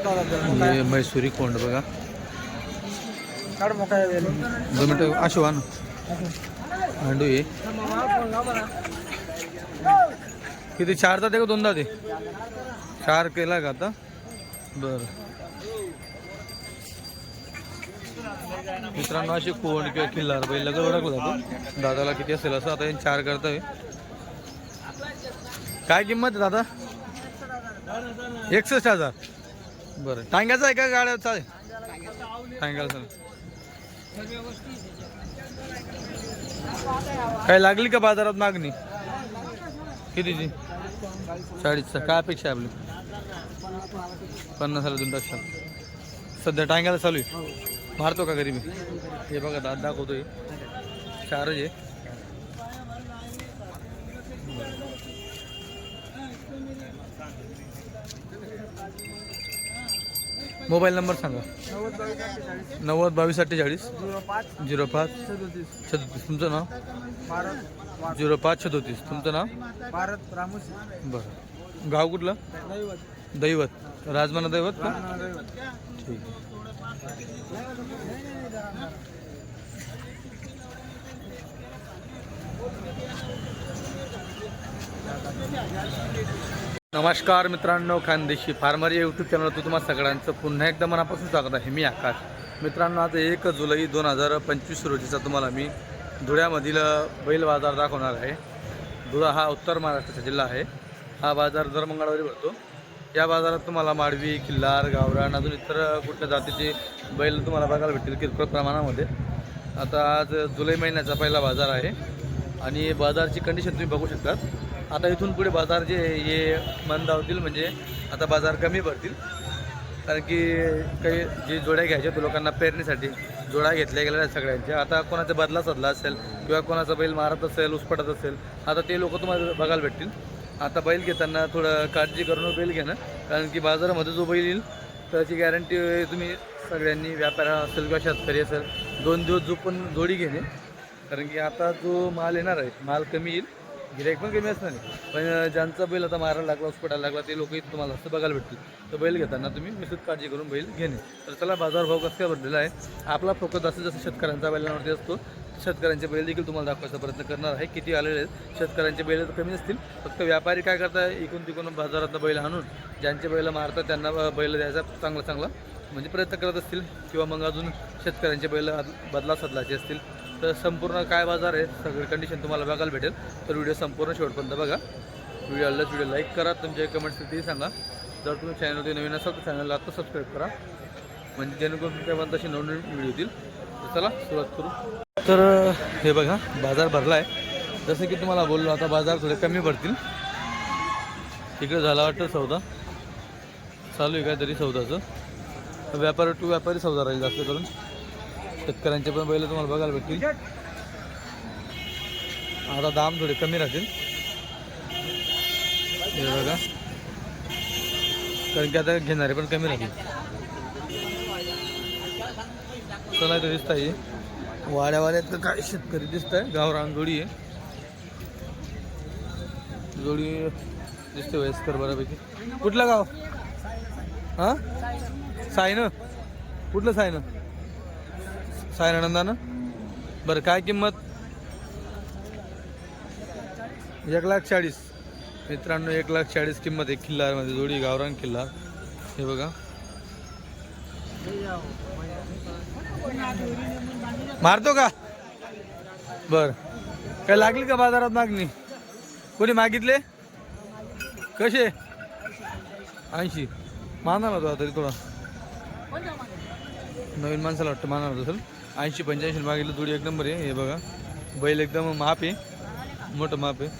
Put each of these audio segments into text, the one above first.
हे मैसुरी कोंड बघा. दोन मिनटं अशी वा ना हांडू ये. किती चार जाते का दोनदा ते चार केला का आता? बर. मित्रांनो अशी कोण किंवा किल्लार बैल लगेच ओळखला जातो. दादाला किती असेल असं आता हे चार करतोय. काय किंमत आहे दादा? एकसष्ट हजार. बरं. टांग्याचा आहे का गाड्या चालेल टांग्याला चालेल काय लागली का बाजारात मागणी? कितीची? चाळीसचा. काय अपेक्षा आहे आपली? पन्नासाला दोन टाकशाल सध्या टांग्याला चालू आहे. मारतो का घरी मी? हे बघा दात दाखवतोय. चारच आहे. मोबाईल नंबर सांगा. नव्वद बावीस अठ्ठेचाळीस. झिरो पाच. सदोतीस छत्तीस. तुमचं नाव? झिरो पाच छत्तीस. तुमचं नाव? भारत रामोस बरं. गाव कुठलं? दैवत. दैवत राजमाना दैवत का? ठीक. आहे नमस्कार मित्रांनो खानदेशी फार्मर या यूट्यूब चॅनलवर तुम्हाला सगळ्यांचं पुन्हा एकदा मनापासून स्वागत आहे. मी आकाश. मित्रांनो आज एक जुलै दोन हजार पंचवीस रोजीचा तुम्हाला मी धुळ्यामधील बैल बाजार दाखवणार आहे. धुळा हा उत्तर महाराष्ट्राचा जिल्हा आहे. हा बाजार दर मंगळवारी भरतो या बाजारात तुम्हाला माडवी किल्लार गावरान अजून इतर कुठल्या जातीचे बैल तुम्हाला बघायला भेटतील किरकोळ प्रमाणामध्ये. आता आज जुलै महिन्याचा पहिला बाजार आहे. आणि बाजारची कंडिशन तुम्ही बघू शकतात. आता इथून पुढे बाजार जे हे मंदावतील म्हणजे आता बाजार कमी भरतील कारण की काही जे जोड्या घ्यायच्या ते लोकांना पेरणीसाठी जोड्या घेतल्या गेलेल्या सगळ्यांच्या. आता कोणाचा बदला सदला असेल किंवा कोणाचा बैल मारत असेल उसपटत असेल आता ते लोक तुम्हाला बघायला भेटतील. आता बैल घेताना थोडं काळजी करून हो बैल घेणं. कारण की बाजारामध्ये जो बैल येईल त्याची गॅरंटी तुम्ही सगळ्यांनी व्यापार असेल किंवा शेतकरी असेल दोन दिवस जो पण जोडी घेणे. कारण की आता जो माल येणार आहे माल कमी येईल. गिराईक पण कमी असणार नाही पण ज्यांचा बैल आता मारायला लागला उसपटायला लागला ते लोक तुम्हाला असं बघायला भेटतील. तर बैल घेताना तुम्ही निश्चित काळजी करून बैल घेणे. तर चला बाजारभाव कसं काय भरलेला आहे? आपला फोकस जास्तीत जास्त शेतकऱ्यांचा बैलांवरती असतो शेतकऱ्यांचे बैल देखील तुम्हाला दाखवायचा प्रयत्न करणार आहे. किती आलेले आहेत? शेतकऱ्यांचे बैल तर कमी असतील फक्त व्यापारी काय करतात इकडून तिकडून बाजारातला बैल आणून ज्यांचे बैल मारतात त्यांना बैल द्यायचा चांगला चांगला म्हणजे प्रयत्न करत असतील. किंवा मग अजून शेतकऱ्यांचे बैल बदला सदलाचे असतील. तर संपूर्ण काय बाजार आहे सगळी कंडिशन तुम्हाला बघायला भेटेल. तर व्हिडिओ संपूर्ण शेवटपर्यंत बघा. व्हिडिओ आलाच व्हिडिओ लाईक करा तुमच्या कमेंट्स सांगा. जर तुम्ही चॅनलवरती नवीन असाल तर चॅनलला आता सबस्क्राईब करा. म्हणजे जेणेकरून तुमच्यापर्यंत तशी नवनवीन व्हिडिओ येतील. तर चला सुरुवात करू. तर हे बघा बाजार भरला आहे जसं की तुम्हाला बोललो आता बाजार थोडे कमी भरतील. तिकडे झाला वाटतं सौदा. चालू आहे काहीतरी सौदाचं. व्यापारी टू व्यापारी सौदा राहील जास्त करून. शेतकऱ्यांचे पण बैल तुम्हाला बघायला भेटतील. आता दाम थोडे कमी राहतील. हे बघा. कारण की आता घेणारे पण कमी राहतील. चला तर दिसत आहे वाड्यावाड्यात तर काय शेतकरी दिसत आहे गावरान जोडी आहे. जोडी दिसते वयस्कर बऱ्यापैकी. कुठलं गाव? हां? सायनं. कुठलं सायनं? सायनानंदानं बरं काय किंमत? एक लाख चाळीस. मित्रांनो एक लाख चाळीस किंमत आहे किल्लारमध्ये जोडी गावरान किल्ला हे बघा. मारतो का? बर. काय लागली का बाजारात मागणी? कोणी मागितले? कसे? ऐंशी. मारणार होतो तरी थोडा. नवीन माणसाला वाटतं मारणार होतं असेल. ऐंशी पंच्याऐंशी मागितलं थोडी एक नंबर आहे हे बघा. बैल एकदम माप आहे. मोठं माप आहे.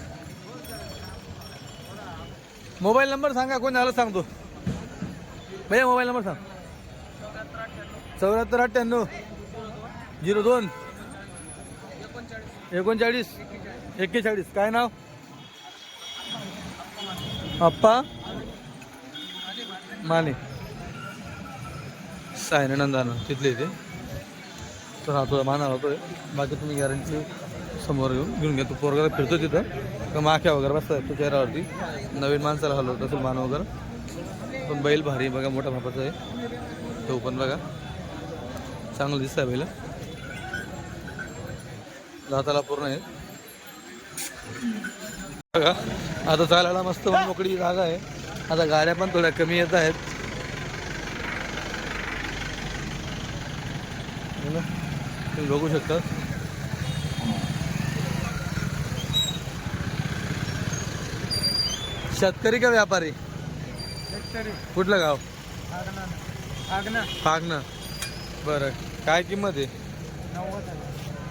मोबाईल नंबर सांगा कोण आलं सांगतो. भैया मोबाईल नंबर सांग. चौऱ्याहत्तर अठ्ठ्याण्णव झिरो दोन. एकोणचाळीस. एक्केचाळीस. काय नाव? अप्पा. माने. सायनानंदानं तिथले ते. तर हा तुझा माना होतोय. बाकी तुम्ही गॅरंटी समोर येऊन घेऊन घ्या. तू पोरगाला फिरतो तिथं. का माख्या वगैरे बसतात तो चेहऱ्यावरती. नवीन माणसाला हलवत असेल मान वगैरे. पण बैल भारी बघा मोठा भापाचा आहे. तो पण बघा. चांगलं दिसतं आहे बैल. दाताला पूर्ण आहे बघा आता चालायला मस्त मोकळी जागा आहे. आता गाड्या पण थोड्या कमी येत आहेत बघा, तुम्ही बघू शकता. शेतकरी का व्यापारी? शेतकरी. कुठलं गाव? आगना आगना फागणं बरं. काय किंमत आहे?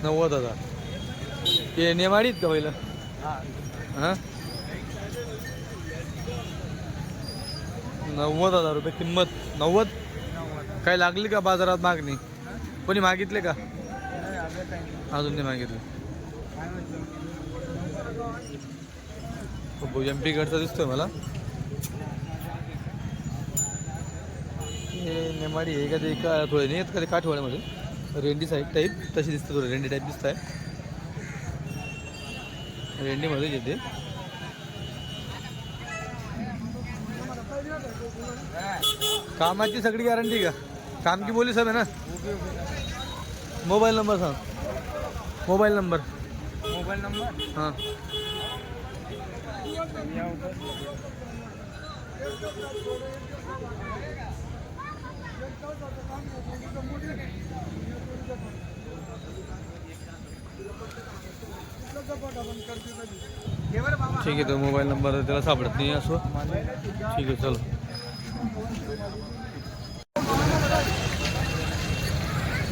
नव्वद हजार. ते नेमाडीत का पहिलं? हा. हां? नव्वद हजार रुपये किंमत. नव्वद? काय लागली का बाजारात मागणी? कोणी मागितले का? अजून नाही अजून नाही मागितले एम पीकडचा दिसतोय मला. हे नेमाडी आहे का ते का थोडे नाही आहेत का ते काठवाड्यामध्ये रेंडी साईड टाईप तशी दिसते थोडं रेंडी टाईप दिसत आहे रेंडीमध्येच येते. कामाची सगळी गॅरंटी का? काम की बोली सब आहे ना? मोबाईल नंबर सांग. Mobile number. Mobile number? हां. ठीक आहे तो मोबाईल नंबर त्याला सापडत नाही असो. ठीक आहे चलो.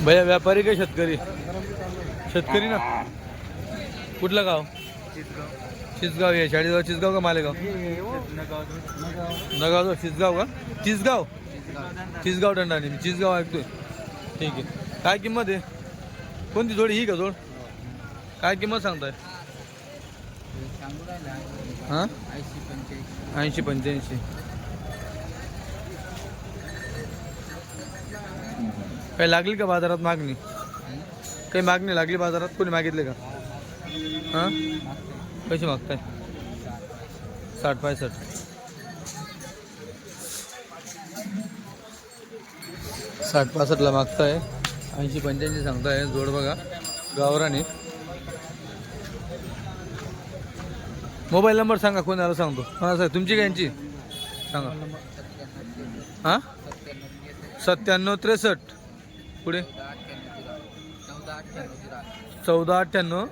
भैया व्यापारी का शेतकरी? शेतकरी ना? कुठलं गाव? चिसगाव या चाळीसगाव चिसगाव का मालेगाव? नगाव चिसगाव का? चिसगाव? चिसगाव दंडाने. मी चिसगाव ऐकतोय. ठीक आहे. काय किंमत आहे? कोणती जोडी? ही का जोड? काय किंमत सांगताय? हां? ऐंशी पंच्याऐंशी. काही लागली का बाजारात मागणी? काही मागणी लागली बाजारात? कोणी मागितले का? हां? कशी मागताय. साठ पायसष्ट साठ पासष्टला मागताय. ऐंशी पंच्याऐंशी सांगताय. जोड बघा. गावराने. मोबाईल नंबर सांगा कोणाला सांगतो? हां सर तुमची काय यांची? सांगा. हां? सत्त्याण्णव त्रेसष्ट. पुढे? चौदा अठ्ठ्याण्णव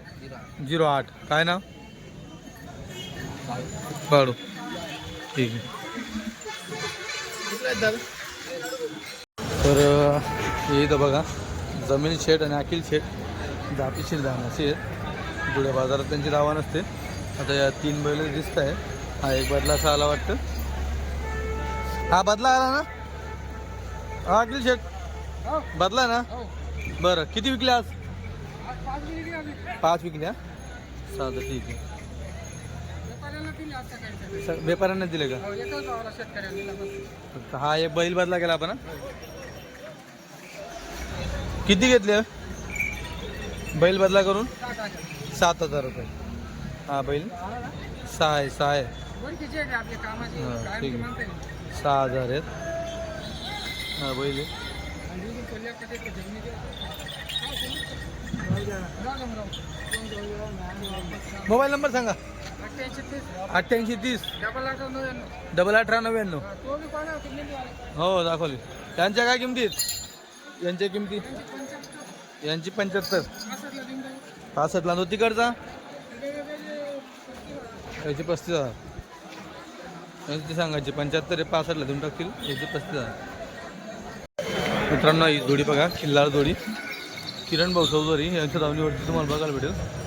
झिरो आठ. काय ना पाडू. ठीक आहे. तर हे इथं बघा. जमीन शेठ आणि अखिल शेठ. जातीशील धानाचे आहेत. जुड्या बाजारात त्यांची धावा नसते आता या तीन बैल दिसत आहे हा एक बदला असा आला वाटतं. हा बदला आला ना? हा अखिल शेठ. बदला ना? बरं किती विकले आज? पाच विकल्या चालतं ठीक आहे. स- व्यापाऱ्यांना दिले का? फक्त हा एक बैल बदला आपण हा? किती घेतले? बैल बदला करून? सात हज़ार. रुपये. हा बैल? सहा आहे सहा आहे. हा, ठीक आहे. सहा हज़ार आहेत. हा बैल आहे. मोबाईल नंबर सांगा. अठ्ठ्याऐंशी तीस. डबल अठरा नव्याण्णव. हो दाखवले. त्यांच्या काय किमतीत यांच्या किमती? यांची पंच्याहत्तर. पासष्टला तो तिकडचा? याची पस्तीस हजार. यांची सांगायची पंच्याहत्तर पासष्टला देऊन टाकतील याची पस्तीस हजार. मित्रांनो ही जोडी बघा किल्लार जोडी. किरण भाऊ चौधरी यांच्या धावणीवरती तुम्हाला बघायला भेटेल.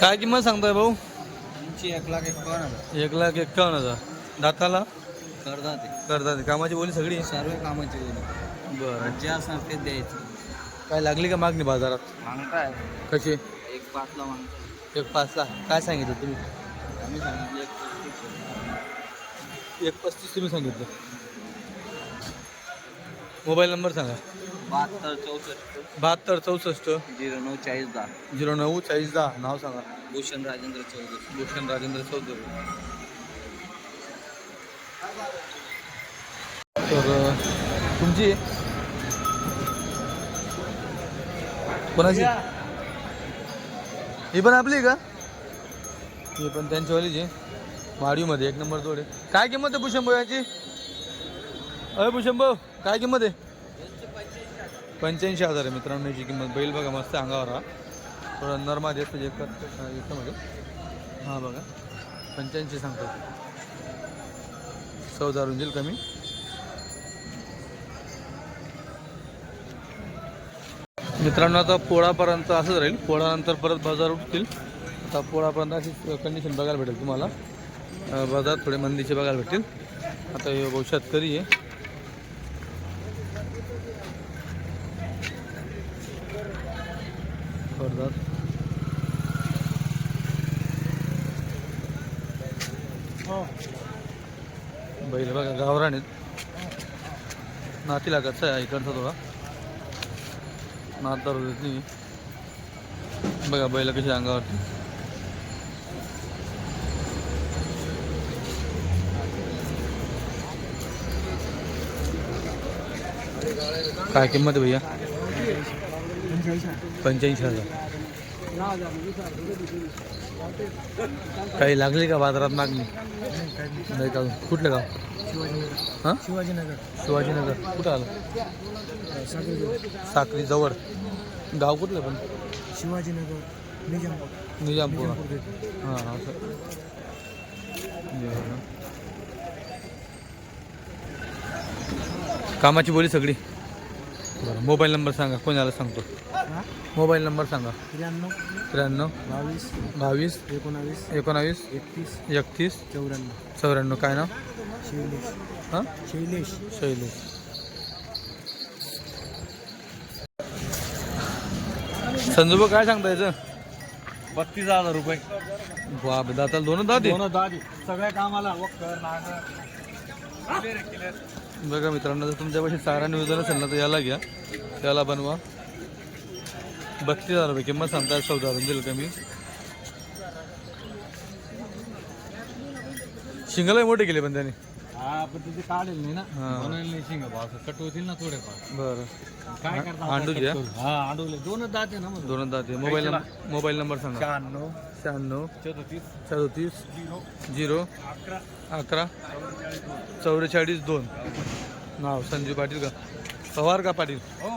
काय किंमत सांगताय भाऊ? एक लाख एकावन्न हजार. एक लाख एक्कावन्न हजार. दाताला? ते करतात कामाची बोली सगळी? सर्व कामाची बोली. बरं. जे असणार ते द्यायचं. काय लागली का मागणी बाजारात? मागताय. कशी? एक पाचला मागताय. एक पाचला. काय सांगितलं तुम्ही? आम्ही सांगितलं एक पस्तीस. एक पस्तीस तुम्ही सांगितलं. मोबाईल नंबर सांगा. बहात्तर चौसष्ट. बहात्तर चौसष्ट. झिरो नऊ चाळीस दहा. झिरो नऊ चाळीस दहा. नाव सांगा. भूषण राजेंद्र चौधरी. भूषण राजेंद्र चौधरी. तर तुमची? कोणाची? ही पण आपली आहे का? ही पण त्यांच्यावालीच आहे वाडीमध्ये एक नंबर जोड. आहे काय किंमत आहे भूषण भाऊ याची? अय भूषण भाऊ काय किंमत आहे? पंच्याऐंशी हजार आहे मित्रांनो याची किंमत. बैल बघा मस्त अंगावर हा. थोडा नरमादी म्हणजे जे याच्यामध्ये. हां बघा पंच्याऐंशी सांगतो. चौदा रुंजील कमी. मित्रांनो आता पोळापर्यंत असंच राहील. पोळानंतर परत बाजार उठतील. आता पोळापर्यंत अशीच कंडिशन बघायला भेटेल तुम्हाला. बाजार थोडे मंदीचे बघायला भेटतील. आता हे भाऊ शेतकरी आहे. बैल बघा गावराने नाती लागायचा आहे इकडचा थोडा. नात नाही. बघा बैल कशी अंगावरती. काय किंमत आहे भैया? पंच्याऐंशी हजार. काही लागली का बाजारात मागणी? नाही का कुठलं गाव? हां? शिवाजीनगर. शिवाजीनगर. कुठं आलं? साखरी जवळ. गाव कुठलं पण? शिवाजीनगर निजामपूर. निजामपूर. हां हां. कामाची बोली सगळी? बरं मोबाईल नंबर सांगा कोणाला सांगतो? मोबाईल नंबर सांगा. त्र्याण्णव त्र्याण्णव बावीस बावीस एकोणावीस एकोणावीस एकतीस एकतीस चौऱ्याण्णव. चौऱ्याण्णव काय नाव? शैलेश. हां? शैलेश. शैलेश. संजूबा काय सांगता याचं? बत्तीस हजार रुपये. बाप दाताला दोन दाते दोन दादी सगळ्या कामाला वक्कर नागर. बघा मित्रांनो जर तुमच्यापाशी चारा नियोजन असेल ना तर याला घ्या. त्याला बनवा. बत्तीस हजार रुपये किंमत सांगता चौदा हजार. दिल कमी शिंगलाही मोठे केले पण त्याने. हा पण तिथे काढेल नाही ना हा. बनवेल नाही शिंग बा असं कट होतील ना थोडेफार. बरं. काय. हा दोनच दाते ना मग. दोन दाते मोबाईल नंबर मोबाईल नंबर सांगा. शहाण्णव. शहाण्णव. चौतीस. सदोतीस झिरो. झिरो. अकरा. अकरा. चौवेचाळीस दोन. नाव संजीव पाटील का? पवार का पाटील? हो.